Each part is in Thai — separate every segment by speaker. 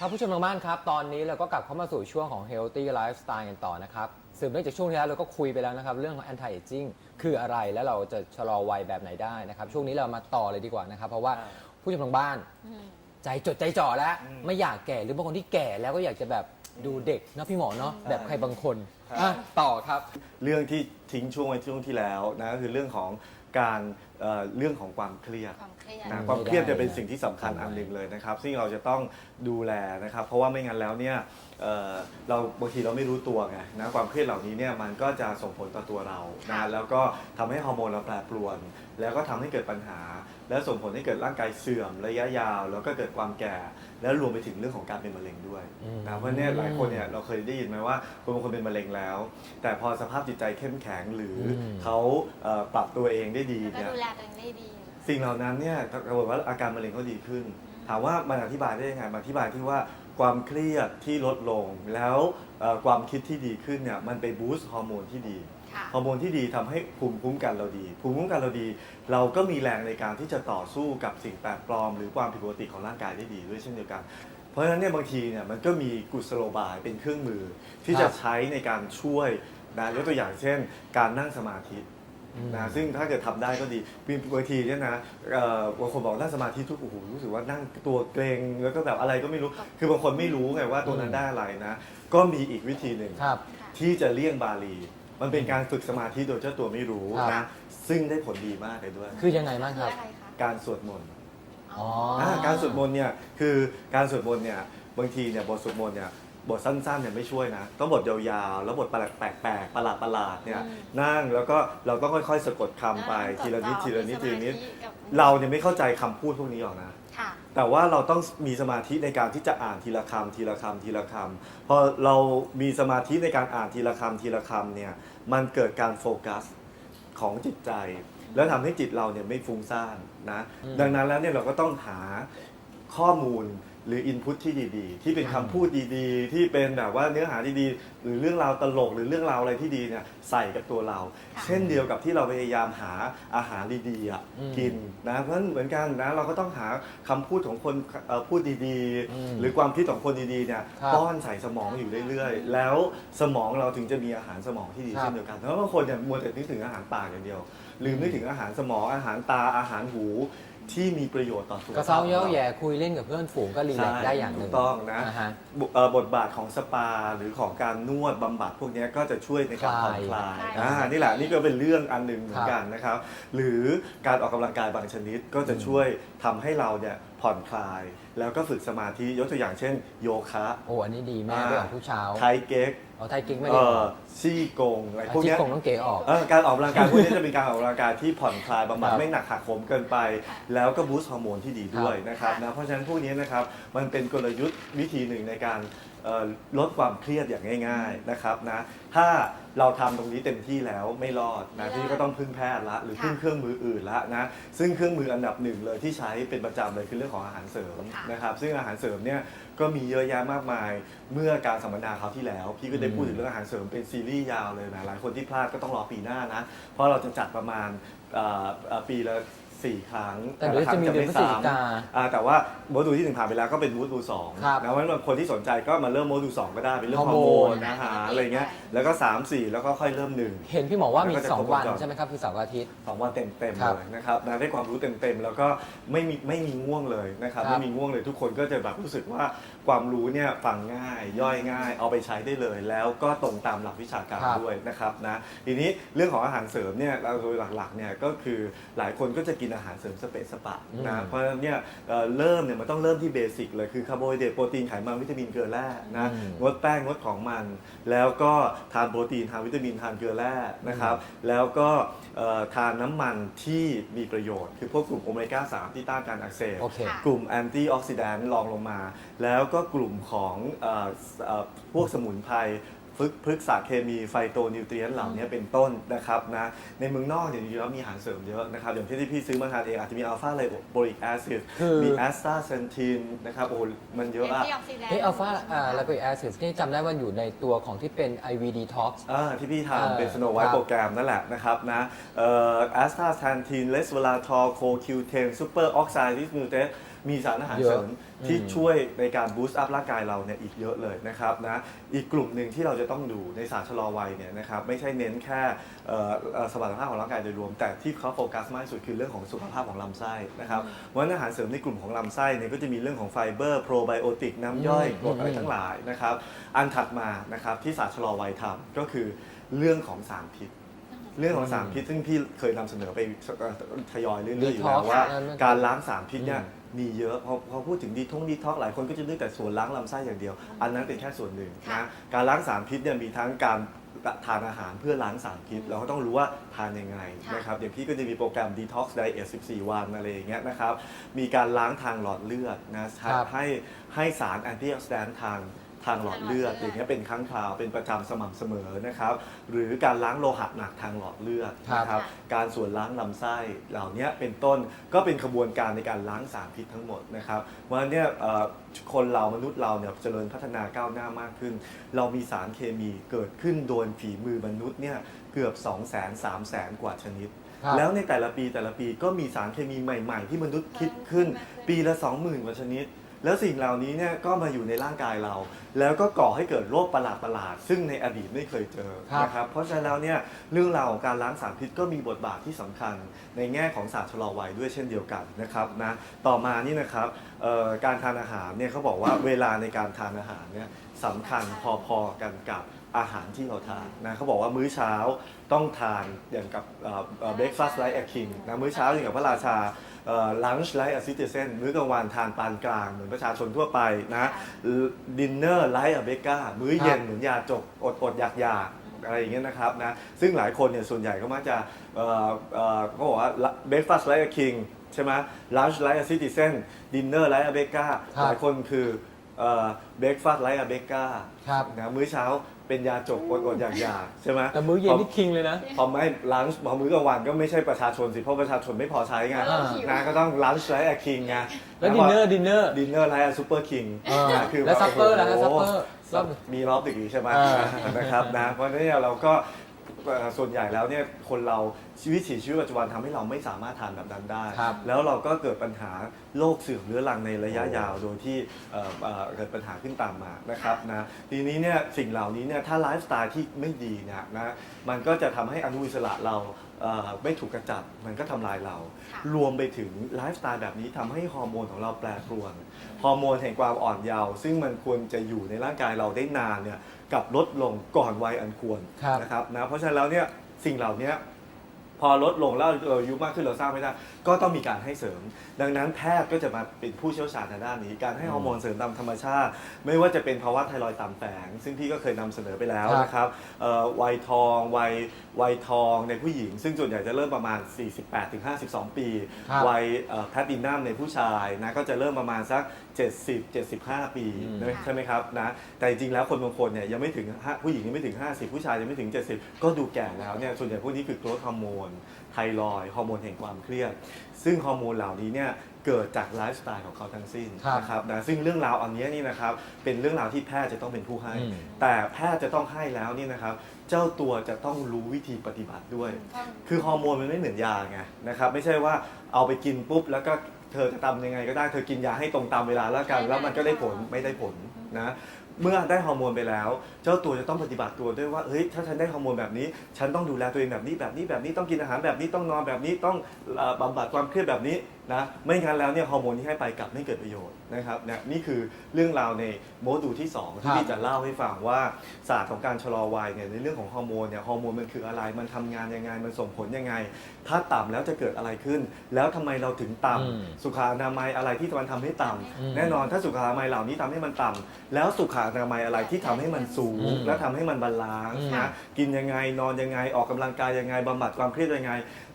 Speaker 1: ครับผู้ชมทางบ้านครับ ตอนนี้เราก็กลับเข้ามาสู่ช่วงของ healthy lifestyle กันต่อนะครับสืบเนื่องจากช่วงที่แล้วเราก็คุยไปแล้วนะครับ เรื่องของ anti aging คืออะไรและเราจะชะลอวัยแบบไหนได้นะครับ ช่วงนี้เรามาต่อเลยดีกว่านะครับ เพราะว่าผู้ชมทางบ้าน ใจจดใจจ่อแล้ว ไม่อยากแก่หรือบางคนที่แก่แล้วก็อยากจะแบบดูเด็กเนอะพี่หมอเนาะแบบใครบางคนอะต่อครับ
Speaker 2: เรื่องที่ทิ้งช่วงไว้ช่วงที่แล้วนะก็คือเรื่องของ การเอ่อเรื่องของความเครียด
Speaker 3: ความเครียด
Speaker 2: นะ
Speaker 1: อืม
Speaker 2: ความเครียด
Speaker 1: ไม่ได้
Speaker 2: จะเป็นสิ่งที่สำคัญอันหนึ่งเลยนะครับ ซึ่งเราจะต้องดูแลนะครับ เพราะว่าไม่งั้นแล้วเนี่ยเอ่อเราบางทีเราไม่รู้ตัวไงนะความเครียดเหล่านี้เนี่ยมันก็จะส่งผลต่อตัวเรา
Speaker 3: ค่ะ
Speaker 2: นะแล้วก็ทำให้ฮอร์โมนเราแปรปรวน แล้วก็ทำให้เกิดปัญหา แล้วส่งผลให้เกิดร่างกายเสื่อมระยะยาว แล้วก็เกิดความแก่ แล้วรวมไปถึงเรื่องของการเป็นมะเร็งด้วย
Speaker 1: อืม
Speaker 2: นะเพราะเนี่ยหลายคนเนี่ยเราเคยได้ยินไหมว่าคนบางคนเป็นมะเร็งแล้ว แต่พอสภาพจิตใจเข้มแข็งหรืออ
Speaker 1: ม
Speaker 2: เขาเอ่อปรับตัวเองได้ดี
Speaker 3: แล้วก็
Speaker 2: เนี่ย
Speaker 3: ดูแลตัวเองได้ดี
Speaker 2: สิ่งเหล่านั้นเนี่ยปรากฏว่าอาการมะเร็งเขาดีขึ้น ถามว่ามันอธิบายได้ยังไงมันอธิบายที่ว่าความเครียดที่ลดลงแล้วเอ่อความคิดที่ดีขึ้นเนี่ยมันไปบูสต์ฮอร์โมนที่ดี
Speaker 3: ค่ะ
Speaker 2: ฮอร์โมนที่ดีทำให้ภูมิคุ้มกันเราดี ภูมิคุ้มกันเราดี เราก็มีแรงในการที่จะต่อสู้กับสิ่งแปลกปลอม หรือความผิดปกติของร่างกายได้ดีด้วยเช่นเดียวกัน เพราะฉะนั้นเนี่ยบางทีเนี่ยมันก็มีกุศโลบายเป็นเครื่องมือที่
Speaker 1: ครั
Speaker 2: จะ
Speaker 1: บ
Speaker 2: ใช้ในการช่วยนะยกตัวอย่างเช่น การนั่งสมาธิ
Speaker 1: อืม
Speaker 2: นะซึ่งถ้าเกิดทำได้ก็ดีบางทีเนี่ยนะเอ่อบางคนบอกนั่งสมาธิทุกโอ้โหรู้สึกว่านั่งตัวเกรงแล้วก็แบบอะไรก็ไม่รู้ คือบางคนไม่รู้ไงว่าตัวนั้นได้อะไรนะ ก็มีอีกวิธีหนึ่ง
Speaker 1: ครับ
Speaker 2: ที่จะเลี่ยงบาลี มันเป็นการฝึกสมาธิโดยเจ้าตัวไม่รู้
Speaker 1: ครับ
Speaker 2: นะซึ่งได้ผลดีมากเลยด้วย
Speaker 1: คือยังไงบ้าง
Speaker 3: คื
Speaker 1: ค
Speaker 3: อ
Speaker 1: รับ
Speaker 3: อะไรคะ
Speaker 2: การสวดมนต์
Speaker 1: อ๋อ
Speaker 2: อ่าการสวดมนต์เนี่ยคือการสวดมนต์เนี่ยบางทีเนี่ยบทสวดมนต์เนี่ยบทสั้นๆเนี่ยไม่ช่วยนะต้องบทยาวๆแล้วบทแปลกๆประหลาดๆเนี่ย
Speaker 3: อืม
Speaker 2: นั่งแล้วก็เราต้องค่อยๆสะกดคำไปทีละนิดทีละนิดทีละนิด
Speaker 3: มีสมาธิกับ
Speaker 2: เราเนี่ยไม่เข้าใจคำพูดพวกนี้หรอกนะ
Speaker 3: ค่ะ
Speaker 2: แต่ว่าเราต้องมีสมาธิในการที่จะอ่านทีละคำทีละคำทีละคำพอเรามีสมาธิในการอ่านทีละคำทีละคำเนี่ยมันเกิดการโฟกัสของจิตใจ แล้วทำให้จิตเราเนี่ยไม่ฟุ้งซ่านนะ
Speaker 1: อืม
Speaker 2: ดังนั้นแล้วเนี่ยเราก็ต้องหาข้อมูล หรืออินพุตที่ดีๆ ที่เป็นคำพูดดีๆ ที่เป็นแบบว่าเนื้อหาดีๆ หรือเรื่องราวตลกหรือเรื่องราวอะไรที่ดีเนี่ยใส่กับตัวเรา
Speaker 3: ค่ะ
Speaker 2: เช่นเดียวกับที่เราพยายามหาอาหารดีๆอะ
Speaker 1: อืม
Speaker 2: กินนะเพราะฉะนั้นเหมือนกันนะเราก็ต้องหาคำพูดของคนเอ่อพูดดี
Speaker 1: อืม
Speaker 2: ๆหรือความคิดของคนดีๆเนี่ย
Speaker 1: ครับ
Speaker 2: ป้อนใส่สมองอยู่เรื่อยๆ แล้วสมองเราถึงจะมีอาหารสมองที่ดี
Speaker 1: ครับ
Speaker 2: เช่นเดียวกันเพราะบางคนเนี่ยมัวแต่นึกถึงอาหารปากอย่างเดียว ลืมนึกถึงอาหารสมองอาหารตาอาหารหู ที่มีประโยชน์ต่อสุข
Speaker 1: กระ
Speaker 2: ภา
Speaker 1: เซ้า
Speaker 2: พของ
Speaker 1: เย้า
Speaker 2: เรา
Speaker 1: แย่คุยเล่นกับเพื่อนฝูงก็รีแลกซ์ได้อย่างหนึ่ง
Speaker 2: ถูกต้องนะา
Speaker 1: ฮะ
Speaker 2: บุเอ่อบทบาทของสปาหรือของการนวดบำบัดพวกเนี้ยก็จะช่วยในการผ่อนคลาย
Speaker 3: คลาย
Speaker 2: อ่านี่แหละนี่ก็เป็นเรื่องอันหนึ่งเหมือนกันนะครับ หรือการออกกำลังกายบางชนิดก็จะช่วยทำให้เราเนี่ยผ่อนคลาย แล้วก็ฝึกสมาธิยกตัวอย่างเช่น โยคะ
Speaker 1: โอ้อันนี้ดีแม่ด้วยของทุกเช้า
Speaker 2: ไทเก๊ก
Speaker 1: เอาไทยกิ๊กไม่
Speaker 2: เอ่
Speaker 1: ได้
Speaker 2: อ ซี่กงอะไรพวก
Speaker 1: ที่
Speaker 2: เนี้ย
Speaker 1: คงต้องเก๋ออก
Speaker 2: เออการออกกำลังกายพวกนี้จะเป็นการออกกำลังกายที่ผ่อนคลายบำบัด
Speaker 1: ครับ
Speaker 2: ไม่หนักหักโหมเกินไป แล้วก็บูสต์ฮอร์โมนที่ดีด้วยนะครับ
Speaker 3: ครับ
Speaker 2: นะเพราะฉะนั้นพวกนี้นะครับมันเป็นกลยุทธ์วิธีหนึ่งในการเอ่อลดความเครียดอย่างง่ายๆนะครับนะถ้าเราทำตรงนี้เต็มที่แล้วไม่รอดนะที่ก็ต้องพึ่งแพทย์ละหรือพึ่งเครื่องมืออื่นละนะซึ่งเครื่องมืออันดับหนึ่งเลยที่ใช้เป็นประจำเลยคือเรื่องของอาหารเสริม
Speaker 3: ค่ะ
Speaker 2: นะครับซึ่งอาหารเสริมเนี่ยก็มีเยอะแยะมากมายเมื่อการสัมมนาคราวที่แล้ว พี่ก็ได้พูดถึงเรื่องอาหารเสริมเป็นซีรีส์ยาวเลยนะหลายคนที่พลาดก็ต้องรอปีหน้านะ เพราะเราจะจัดประมาณเอ่อเอ่อปีละสี่ครั้ง
Speaker 1: แต่เดี๋ยว
Speaker 2: ลครั้
Speaker 1: จะ
Speaker 2: ง
Speaker 1: มีเดือนพฤศจิกา
Speaker 2: อ่าแต่ว่าโมดูลที่หนึ่งผ่านไปแล้วก็เป็นโมดูลสอง
Speaker 1: ครับ
Speaker 2: นะเพราะฉะนั้นคนที่สนใจก็มาเริ่มโมดูลสองก็ได้เป็นเรื่องฮ
Speaker 1: ฮ
Speaker 2: อ
Speaker 1: อร์
Speaker 2: ร์
Speaker 1: โม
Speaker 2: โม
Speaker 1: น
Speaker 2: นอาหารอะไรเงี้ยแล้วก็3 4แล้วก็ค่อยเริ่มหนึ่ง
Speaker 1: เห็นพี่หมอว่ามี
Speaker 2: แล้วก็จะ
Speaker 1: 2 วัน
Speaker 2: ครบวงจร
Speaker 1: ใช่ไหมครับคือเสาร์กับอาทิตย์
Speaker 2: สองวันเต็มเต็มๆ
Speaker 1: ครับ
Speaker 2: เลยนะครับนะได้ความรู้เต็มเต็มๆ แล้วก็ไม่มีไม่มีง่วงเลยนะครับ
Speaker 1: ครับ
Speaker 2: ไม่มีง่วงเลยทุกคนก็จะแบบรู้สึกว่า ความรู้เนี่ยฟังง่ายย่อยง่าย เอาไปใช้ได้เลย แล้วก็ตรงตามหลักวิชาการ
Speaker 1: ครับ
Speaker 2: ด้วยนะครับนะทีนี้เรื่องของอาหารเสริมเนี่ยเราโดยหลักๆเนี่ยก็คือหลายคนก็จะกินอาหารเสริมสเปซสปะนะเพราะฉะนั้นเนี่ยเอ่อเริ่มเนี่ยมันต้องเริ่มที่เบสิกเลยคือคาร์โบไฮเดรตโปรตีนไขมันวิตามินเกลือแร่นะ
Speaker 1: อืม
Speaker 2: งดแป้งงดของมัน แล้วก็ทานโปรตีนทานวิตามินทานเกลือแร่นะครับแล้วก็เอ่อทานน้ำมันที่มีประโยชน์ คือพวกกลุ่มโอเมก้า3ที่ต้านการอักเสบ
Speaker 1: โอเค
Speaker 3: ค่ะ
Speaker 2: กลุ่มแอนตี้ออกซิแดนต์รองลงมา แล้วก็กลุ่มของเออเอ่อพวกสมุนไพรพฤกพฤกษาเคมีไฟโตนิวเทรียนเหล่านี้เป็นต้นนะครับนะในเมืองนอกเนี่ยจริงๆแล้วมีอาหารเสริมเยอะนะครับ อย่างที่ที่พี่ซื้อมาทานเองอาจจะมีอัลฟาไลโบริกแอซิด
Speaker 1: คือ
Speaker 2: มีแอสตาเซนทินนะครับโอ้โหมันเยอะอะ
Speaker 3: แนตี้ออกซิแดนต์
Speaker 1: เฮ้ยอัลฟาอ่าไลโปอิกแอซิดนี่จำได้ว่าอยู่ในตัวของที่เป็น IV detox
Speaker 2: อ่าที่พี่
Speaker 1: เออ
Speaker 2: ทำเป็นสโนไว
Speaker 1: ครั
Speaker 2: ท์
Speaker 1: บ
Speaker 2: โปรแกรมนั่นแหละนะครับนะแอสตาแซนทีนเลสเวลาทอโคคิวเทนซูเปอร์ออกไซด์ดิสมิวเตส มีสารอาหาร
Speaker 1: เยอะ
Speaker 2: เสริมที่
Speaker 1: อืม
Speaker 2: ช่วยในการบูสต์อัพร่างกายเราเนี่ยอีกเยอะเลยนะครับนะอีกกลุ่มหนึ่งที่เราจะต้องดูในสารชะลอวัยเนี่ยนะครับไม่ใช่เน้นแค่เอ่อเอ่อสมรรถภาพของร่างกายโดยรวม แต่ที่เขาโฟกัสมากที่สุดคือเรื่องของสุขภาพของลำไส้นะครับเพราะฉะนั้นอาหารเสริมในกลุ่มของลำไส้เนี่ยก็จะมีเรื่องของไฟเบอร์โปรไบโอติกน้ำย่อย
Speaker 1: อืม
Speaker 2: กรดอะไรทั้งหลายนะครับอันถัดมานะครับที่สารชะลอวัยทำก็คือเรื่องของสารพิษเรื่องของสารพิษซึ่งพี่เคยนำเสนอไปเอ่อทยอยเรื่อยๆอยู่แล้ว
Speaker 1: Detox
Speaker 2: ว่า
Speaker 1: นั่นนั่น
Speaker 2: การล้างสารพิษเนี่ย
Speaker 1: อื ม
Speaker 2: มีเยอะพอพอพูดถึงดีท้องดีท็อกหลายคนก็จะนึกแต่ส่วนล้างลำไส้อย่างเดียว อันนั้นเป็นแค่ส่วนหนึ่ง
Speaker 3: ค่ะ
Speaker 2: นะการล้างสารพิษเนี่ยมีทั้งการทานอาหารเพื่อล้างสารพิษ เราก็ต้องรู้ว่าทานยังไง
Speaker 3: ค่ะ
Speaker 2: นะครับอย่างพี่ก็จะมีโปรแกรม Detox Diet 14 วันอะไรอย่างเงี้ยนะครับมีการล้างทางหลอดเลือดนะครับ ให้ให้สารแอนตี้ออกซิแดนต์ทางทางหลอดเลือด
Speaker 3: ทางหลอดเลือด
Speaker 2: อย่างเงี้ยเป็นครั้งคราวเป็นประจำสม่ำเสมอนะครับ หรือการล้างโลหะหนักทางหลอดเลือดนะค
Speaker 1: ครั
Speaker 2: รับบการส่วนล้างลำไส้เหล่านี้เป็นต้นก็เป็นขบวนการในการล้างสารพิษทั้งหมดนะครับเพราะฉะนั้นเนี่ยเอ่อคนเรามนุษย์เราเนี่ยเจริญพัฒนาก้าวหน้ามากขึ้น เรามีสารเคมีเกิดขึ้นโดยฝีมือมนุษย์เนี่ยเกือบ 2 0 0 0 0 0 3 0 0 0 0 กว่าชนิด
Speaker 1: ครับ
Speaker 2: แล้วในแต่ละปีแต่ละปีก็มีสารเคมีใหม่ ๆ ที่มนุษย์คิดขึ้น ปีละ 20,000กว่าชนิด แล้วสิ่งเหล่านี้เนี่ยก็มาอยู่ในร่างกายเรา แล้วก็ก่อให้เกิดโรคประหลาดๆซึ่งในอดีตไม่เคยเจอ
Speaker 1: ครับ
Speaker 2: นะครับเพราะฉะนั้นแล้วเนี่ยเรื่องราวของการล้างสารพิษก็มีบทบาทที่สำคัญ ในแง่ของสารชะลอวัยด้วยเช่นเดียวกันนะครับนะต่อมานี่นะครับเอ่อการทานอาหารเนี่ยเขาบอกว่าเวลาในการทานอาหารเนี่ยสำคัญพอๆกันกับ อาหารที่เราทานนะเขาบอกว่ามื้อเช้าต้องทานอย่างกับเบรกฟาสต์ไลท์แอคิงนะมื้อเช้าอย่างกับพระราชาลันช์ไลท์อะซิเตเซนมื้อกลางวันทานปานกลาง เหมือนประชาชนทั่วไปนะดินเนอร์ไลท์อะเบกามื้อเย็น
Speaker 1: ครับ
Speaker 2: เหมือนยาจกอดอดอยากอยากๆอะไรอย่างเงี้ยนะครับนะซึ่งหลายคนเนี่ยส่วนใหญ่ก็มักจะเอ่อเอ่อเขาบอกว่า breakfast like a king ใช่ไหม lunch like a citizen dinner like a baker
Speaker 1: ครับ
Speaker 2: หลายคนคือเอ่อ breakfast like a baker
Speaker 1: ครับ
Speaker 2: นะมื้อเช้า เป็นยาจกอดอดอยากอยากๆใช่ไหม
Speaker 1: แต่มื้อเย็นนี่คิงเลยนะ
Speaker 2: พอไม่ลันช์พอมื้อกลางวันก็ไม่ใช่ประชาชนสิเพราะประชาชนไม่พอใช้ไง
Speaker 3: เออหิว
Speaker 2: นะก็ต้องลันช์ไลท์แอคิงไง
Speaker 1: แล้วดินเนอร์ดินเนอร์
Speaker 2: ดินเนอร์ไลท์ซูเปอร์คิง
Speaker 1: แล้วซัปเปอร์ล่ะฮะซัปเปอร์รอบ
Speaker 2: มีรอบดึกอีกใช่ไหม
Speaker 1: อ่า
Speaker 2: นะครับนะเพราะฉะนั้นเนี่ยเราก็เอ่อส่วนใหญ่แล้วเนี่ยคนเราชีวิตชีวิตปัจจุบันทำให้เราไม่สามารถทานแบบนั้นได้
Speaker 1: ครับ
Speaker 2: แล้วเราก็เกิดปัญหาโรคเสื่อมเรื้อรังในระยะยาว โดยที่เอ่อเอ่อเกิดปัญหาขึ้นตามมานะครับนะทีนี้เนี่ยสิ่งเหล่านี้เนี่ยถ้าไลฟ์สไตล์ที่ไม่ดีเนี่ยนะมันก็จะทำให้อนุอิสระเราเอ่อไม่ถูกกระจัดมันก็ทำลายเรา
Speaker 3: ค่ะ
Speaker 2: รวมไปถึงไลฟ์สไตล์แบบนี้ทำให้ฮอร์โมนของเราแปรปรวน ฮอร์โมนแห่งความอ่อนเยาว์ซึ่งมันควรจะอยู่ในร่างกายเราได้นานเนี่ย กลับลดลงก่อนวัยอันควร
Speaker 1: ครับ
Speaker 2: นะครับนะเพราะฉะนั้นแล้วเนี่ยสิ่งเหล่านี้ พอลดลงแล้วเราอายุมากขึ้นเราสร้างไม่ได้ ก็ต้องมีการให้เสริม ดังนั้นแพทย์ก็จะมาเป็นผู้เชี่ยวชาญทางด้านนี้ การให้ฮอร์โมนเสริมตามธรรมชาติ ไม่ว่าจะเป็นภาวะไทรอยด์ต่ำแฝงซึ่งพี่ก็เคยนำเสนอไปแล้ว
Speaker 1: ครับ
Speaker 2: นะครับเอ่อวัยทองวัยวัยทองในผู้หญิง ซึ่งส่วนใหญ่จะเริ่มประมาณ 48-52 ปี
Speaker 1: ครับ
Speaker 2: วัยแพลตินัมในผู้ชายนะก็จะเริ่มประมาณสัก 70 75 ปี
Speaker 1: อืม
Speaker 2: นะใช่ไหมครับนะแต่จริงๆแล้วคนบางคนเนี่ยยังไม่ถึงห้าผู้หญิงยังไม่ถึง 50 ผู้ชายยังไม่ถึง 70 ก็ดูแก่แล้วเนี่ยส่วนใหญ่พวกนี้คือโกรทฮอร์โมนไทรอยด์ฮอร์โมนแห่งความเครียด ซึ่งฮอร์โมนเหล่านี้เนี่ยเกิดจากไลฟ์สไตล์ของเขาทั้งสิ้น
Speaker 1: ครับ
Speaker 2: นะครับนะซึ่งเรื่องราวอันเนี้ยนี่นะครับเป็นเรื่องราวที่แพทย์จะต้องเป็นผู้ให้
Speaker 1: อืม
Speaker 2: แต่แพทย์จะต้องให้แล้วนี่นะครับ เจ้าตัวจะต้องรู้วิธีปฏิบัติด้วย คือฮอร์โมนมันไม่เหมือนยาไงนะครับไม่ใช่ว่าเอาไปกินปุ๊บแล้วก็เธอจะตำยังไงก็ได้เธอกินยาให้ตรงตามเวลาแล้วกัน
Speaker 3: ใช่
Speaker 2: แล้วมันก็ได้ผล
Speaker 3: ใช่
Speaker 2: ไม่ได้ผลนะ เมื่อได้ฮอร์โมนไปแล้ว เจ้าตัวจะต้องปฏิบัติตัวด้วยว่าเฮ้ยถ้าฉันได้ฮอร์โมนแบบนี้ ฉันต้องดูแลตัวเองแบบนี้แบบนี้แบบนี้ต้องกินอาหารแบบนี้ต้องนอนแบบนี้ต้องเอ่อบำบัดความเครียดแบบนี้ นะไม่งั้นแล้วเนี่ยฮอร์โมนที่ให้ไปกลับไม่เกิดประโยชน์นะครับเนี่ยนี่คือเรื่องราวในโมดูลที่สองที่
Speaker 1: ครับ
Speaker 2: พี่จะเล่าให้ฟังว่าศาสตร์ของการชะลอวัยเนี่ยในเรื่องของฮอร์โมนเนี่ยฮอร์โมนมันคืออะไรมันทำงานยังไงมันส่งผลยังไง ถ้าต่ำแล้วจะเกิดอะไรขึ้น แล้วทำไมเราถึงต่ำ
Speaker 1: อืม
Speaker 2: สุขอนามัยอะไรที่มันทำให้ต่ำ
Speaker 1: อืม
Speaker 2: แน่นอนถ้าสุขอนามัยเหล่านี้ทำให้มันต่ำแล้วสุขอนามัยอะไรที่ทำให้มันสูง
Speaker 1: อืม
Speaker 2: และทำให้มันบาลานซ์
Speaker 1: อืม
Speaker 2: นะกินยังไงนอนยังไงออกกำลังกายยังไงบำบัดความเครียดยังไง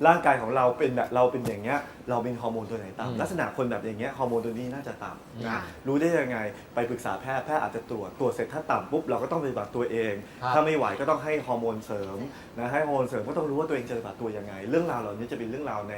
Speaker 2: ร่างกายของเราเป็นแบบเราเป็นอย่างเงี้ยเราเป็นฮอร์โมนนตัวไหนต่ำลักษณะคนแบบอย่างเงี้ยฮอร์โมนตัวนี้น่าจะต่ำนะรู้ได้ยังไงไปปรึกษาแพทย์แพทย์อาจจะตรวจตรวจเสร็จถ้าต่ำปุ๊บเราก็ต้องปฏิบัติตัวเอง ถ้าไม่ไหวก็ต้องให้ฮอร์โมนเสริมนะให้ฮอร์โมนเสริมก็ต้องรู้ว่าตัวเองจะปฏิบัติตัวยังไง เรื่องราวเหล่านี้จะเป็นเรื่องราวใน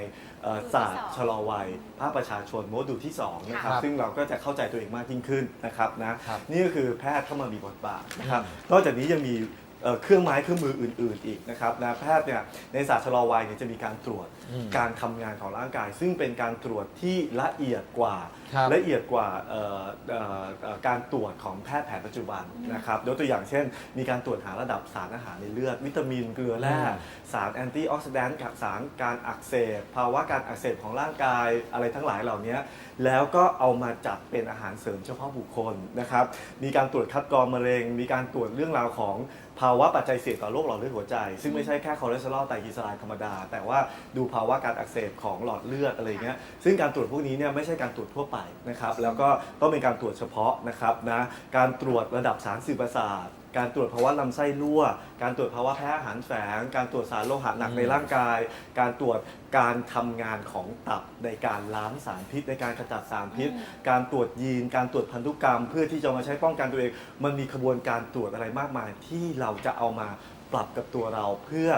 Speaker 2: ศาสตร์ชะลอวัยภาคประชาชนโมดูลที่สองนะครับซึ่งเราก็จะเข้าใจตัวเองมากยิ่งขึ้นนะครับนะนี่ก็คือแพทย์เข้ามามีบทบาทนะครับนอกจากนี้ยังมี เอ่อเครื่องไม้เครื่องมืออื่น ๆ อีกนะครับนะแพทย์เนี่ยในศาสตร์ชะลอวัยเนี่ยจะมีการตรวจ
Speaker 1: อืม
Speaker 2: การทำงานของร่างกาย ซึ่งเป็นการตรวจที่ละเอียดกว่า
Speaker 1: ครับ
Speaker 2: ละเอียดกว่าเอ่อเอ่อเอ่อการตรวจของแพทย์แผนปัจจุบันนะครับยกตัวอย่างเช่น มีการตรวจหาระดับสารอาหารในเลือด วิตามินเกลือแร่
Speaker 1: อืม
Speaker 2: สารแอนตี้ออกซิแดนต์กับสารการอักเสบภาวะการอักเสบของร่างกายอะไรทั้งหลายเหล่านี้ แล้วก็เอามาจัดเป็นอาหารเสริมเฉพาะบุคคลนะครับ มีการตรวจคัดกรองมะเร็ง มีการตรวจเรื่องราวของ ภาวะปัจจัยเสี่ยงต่อโรคหลอดเลือดหัวใจ ซึ่งไม่ใช่แค่คอเลสเตอรอลไตรกลีเซอไรด์ธรรมดา แต่ว่าดูภาวะการอักเสบของหลอดเลือดอะไรเงี้ยซึ่งการตรวจพวกนี้เนี่ยไม่ใช่การตรวจทั่วไปนะครับแล้วก็ต้องเป็นการตรวจเฉพาะนะครับนะการตรวจระดับสารสื่อประสาท การตรวจภาวะลำไส้รั่ว การตรวจภาวะแพ้อาหารแฝง การตรวจสารโลหะหนักในร่างกาย การตรวจการทำงานของตับในการล้างสารพิษ ในการขจัดสารพิษ
Speaker 3: อืม
Speaker 2: การตรวจยีน การตรวจพันธุกรรม เพื่อที่จะมาใช้ป้องกันตัวเอง มันมีขบวนการตรวจอะไรมากมายที่เราจะเอามาปรับกับตัวเราเพื่อ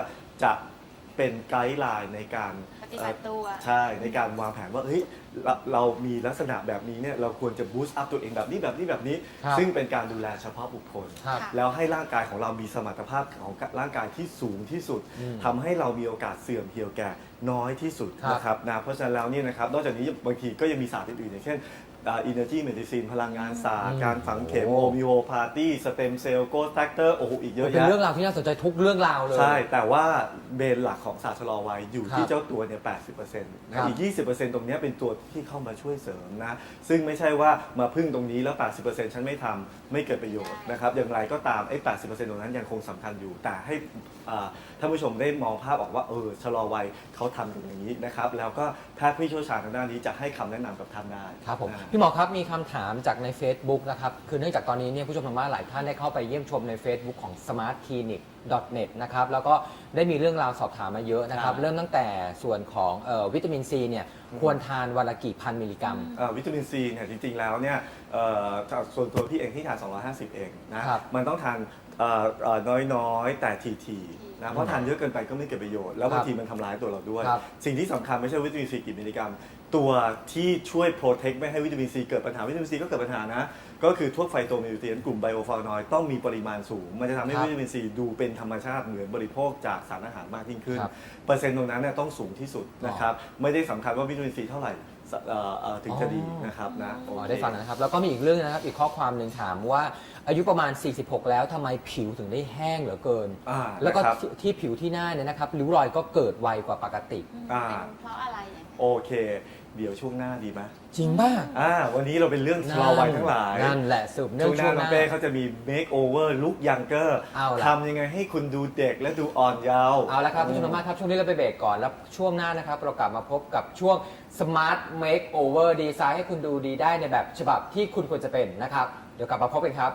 Speaker 2: จะ เป็นไกด์ไลน์ในการ
Speaker 3: ปฏิบัติตัว
Speaker 2: ใช่ในการวางแผนว่าเฮ้ยเราเรามีลักษณะแบบนี้เนี่ยเราควรจะบูสต์อัพตัวเองแบบนี้แบบนี้แบบนี้
Speaker 1: ครับ
Speaker 2: ซึ่งเป็นการดูแลเฉพาะบุคคล
Speaker 1: ครับ
Speaker 3: ค่ะ
Speaker 2: แล้วให้ร่างกายของเรามีสมรรถภาพของร่างกายที่สูงที่สุด
Speaker 1: อืม
Speaker 2: ทำให้เรามีโอกาสเสื่อมเหี่ยวแก่น้อยที่สุด
Speaker 1: ครับ
Speaker 2: นะครับนะเพราะฉะนั้นแล้วเนี่ยนะครับนอกจากนี้บางทีก็ยังมีศาสตร์อื่นๆอย่างเช่น อินเนอร์จีเมดิซินพลังงานศาสต
Speaker 1: อื
Speaker 2: ร์
Speaker 1: ม
Speaker 2: การฝังเข็ม
Speaker 1: โอ้
Speaker 2: โอมิโอพาตีสเต็มเซลล์โกสแฟกเตอร์โอ้โหอีกเยอะ
Speaker 1: เป็น
Speaker 2: แยะ
Speaker 1: เรื่องราวที่น่าสนใจทุกเรื่องราวเลย
Speaker 2: ใช่ แต่ว่าเบนหลักของศาสตร์ชะลอวัยอยู่
Speaker 1: ครับ
Speaker 2: ที่เจ้าตัวเนี่ย 80%นะ
Speaker 1: ครับ
Speaker 2: อีก 20%ตรงเนี้ยเป็นตัวที่เข้ามาช่วยเสริมนะ ซึ่งไม่ใช่ว่ามาพึ่งตรงนี้แล้ว 80%ฉันไม่ทำไม่เกิดประโยชน์นะครับ อย่างไรก็ตามไอ้ 80%ตรงนั้นยังคงสำคัญอยู่ แต่ให้อ่าท่านผู้ชมได้มองภาพออกว่าเออชะลอวัยเขาทำกันอย่างนี้นะครับ แล้วก็แพทย์ผู้เชี่ยวชาญทางด้านนี้จะให้คำแนะนำกับท่านได้
Speaker 1: ครับผม
Speaker 2: นะ
Speaker 1: พี่หมอครับมีคำถามจากใน Facebook นะครับ คือเนื่องจากตอนนี้เนี่ยผู้ชมทางบ้านหลายท่านได้เข้าไปเยี่ยมชมใน Facebook ของ smartclinic.net นะครับ แล้วก็ได้มีเรื่องราวสอบถามมาเยอะนะครับ
Speaker 2: ครับ
Speaker 1: เริ่มตั้งแต่ส่วนของเอ่อวิตามินซีเนี่ยควรทานวันละกี่พันมิลลิกรัม
Speaker 2: เอ่อวิตามินซีเนี่ยจริงๆแล้วเนี่ยเอ่อส่วนตัวพี่เองที่ทาน 250 เองนะครับมันต้องทานเอ่อเอ่อน้อยๆ แต่ทีๆนะเพราะทานเยอะเกินไปก็ไม่เกิดประโยชน์ แล้วบางทีมันทำร้ายตัวเราด้วย
Speaker 1: ครับ
Speaker 2: สิ่งที่สำคัญไม่ใช่วิตามินซีกี่มิลลิกรัม ตัวที่ช่วยโปรเทคไม่ให้วิตามินซีเกิดปัญหาวิตามินซีก็เกิดปัญหานะ ก็คือพวกไฟโตมิวเทนกลุ่มไบโอฟลาวนอยด์ต้องมีปริมาณสูง มันจะทำให้
Speaker 1: ครับ
Speaker 2: วิตามินซีดูเป็นธรรมชาติเหมือนบริโภคจากสารอาหารมากยิ่งขึ้น
Speaker 1: ครับ
Speaker 2: เปอร์เซ็นต์ตรงนั้นเนี่ยต้องสูงที่สุดนะครับไม่ได้สำคัญว่าวิตามินซีเท่าไหร่สเอ่อเอ่อถึงจะดี
Speaker 1: อ๋อ
Speaker 2: นะครับนะโอ
Speaker 1: อ๋อ
Speaker 2: เค
Speaker 1: ได้ฟังแล้วนะครับ แล้วก็มีอีกเรื่องนะครับ อีกข้อความหนึ่งถามว่า อายุประมาณ 46 แล้วทำไมผิวถึงได้แห้งเหลือเกิน
Speaker 2: อ่า
Speaker 1: แล้วก็
Speaker 2: นะครับ
Speaker 1: ที่ที่ผิวที่หน้าเนี่ยนะครับริ้วรอยก็เกิดไวกว่าปกติ
Speaker 2: อ่า
Speaker 3: เป็นเพราะอะไรอะ
Speaker 2: โอเค เดี๋ยวช่วงหน้าดีไหม
Speaker 1: จริงป่ะ
Speaker 2: อ่าวันนี้เราเป็นเรื่องชะลอวัยทั้งหลาย
Speaker 1: นั่นแหละสืบเนื่
Speaker 2: ช่
Speaker 1: อ
Speaker 2: ว
Speaker 1: ง
Speaker 2: งห
Speaker 1: ช่
Speaker 2: น้าว
Speaker 1: งห
Speaker 2: น้อง
Speaker 1: น้า
Speaker 2: เป้เขาจะมี make over look younger
Speaker 1: เอาล่ะ
Speaker 2: ทำยังไงให้คุณดูเด็กและดูอ่อนเยาว์
Speaker 1: เอาละครับผู้ชมทางบ้านครับช่วงนี้เราไปเบรกก่อนแล้วช่วงหน้านะครับ เรากลับมาพบกับช่วง Smart Makeover ดีไซน์ให้คุณดูดีได้ในแบบฉบับที่คุณควรจะเป็นนะครับ เดี๋ยวกลับมาพบกันครับ